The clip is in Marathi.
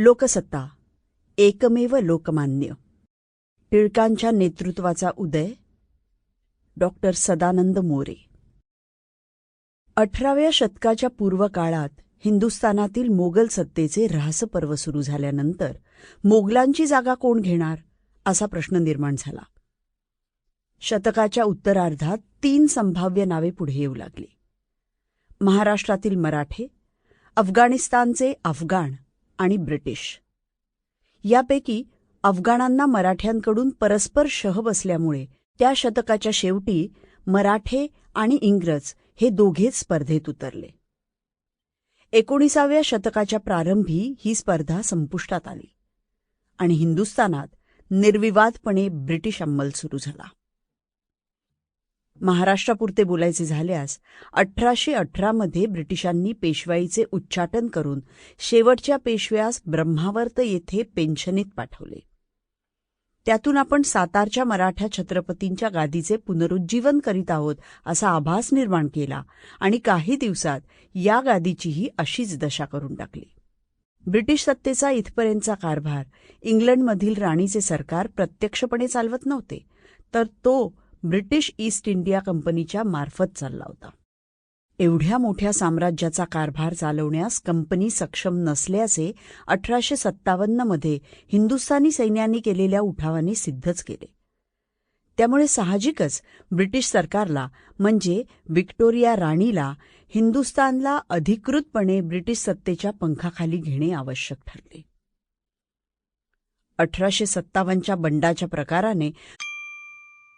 लोकसत्ता एकमेव लोकमान्य. टिळकांच्या नेतृत्वाचा उदय डॉक्टर सदानंद मोरे. अठराव्या शतकाच्या पूर्व काळात हिंदुस्थानातील मोगल सत्तेचे ऱ्हासपर्व सुरू झाल्यानंतर मोगलांची जागा कोण घेणार असा प्रश्न निर्माण झाला. शतकाच्या उत्तरार्धात तीन संभाव्य नावे पुढे येऊ लागली. महाराष्ट्रातील मराठे अफगाणिस्तानचे अफगाण आणि ब्रिटिश. यापैकी अफगाणांना मराठ्यांकडून परस्पर शह बसल्यामुळे त्या शतकाच्या शेवटी मराठे आणि इंग्रज हे दोघेच स्पर्धेत उतरले. एकोणीसाव्या शतकाच्या प्रारंभी ही स्पर्धा संपुष्टात आली आणि हिंदुस्थानात निर्विवादपणे ब्रिटिश अंमल सुरू झाला. महाराष्ट्रापुरते बोलायचे झाल्यास अठराशे अठरामध्ये ब्रिटिशांनी पेशवाईचे उच्चाटन करून शेवटच्या पेशव्यास ब्रह्मावर्त येथे पेन्शनीत पाठवले. त्यातून आपण सातारच्या मराठा छत्रपतींच्या गादीचे पुनरुज्जीवन करीत आहोत असा आभास निर्माण केला आणि काही दिवसात या गादीचीही अशीच दशा करून टाकली. ब्रिटिश सत्तेचा इथपर्यंतचा कारभार इंग्लंडमधील राणीचे सरकार प्रत्यक्षपणे चालवत नव्हते तर तो ब्रिटिश ईस्ट इंडिया कंपनीच्या मार्फत चालला होता. एवढ्या मोठ्या साम्राज्याचा कारभार चालवण्यास कंपनी सक्षम नसल्याचे अठराशे सत्तावन्नमध्ये हिंदुस्थानी सैन्यांनी केलेल्या उठावाने सिद्धच केले. त्यामुळे साहजिकच ब्रिटिश सरकारला म्हणजे व्हिक्टोरिया राणीला हिंदुस्थानला अधिकृतपणे ब्रिटिश सत्तेच्या पंखाखाली घेणे आवश्यक ठरले. अठराशे सत्तावन्नच्या बंडाच्या प्रकाराने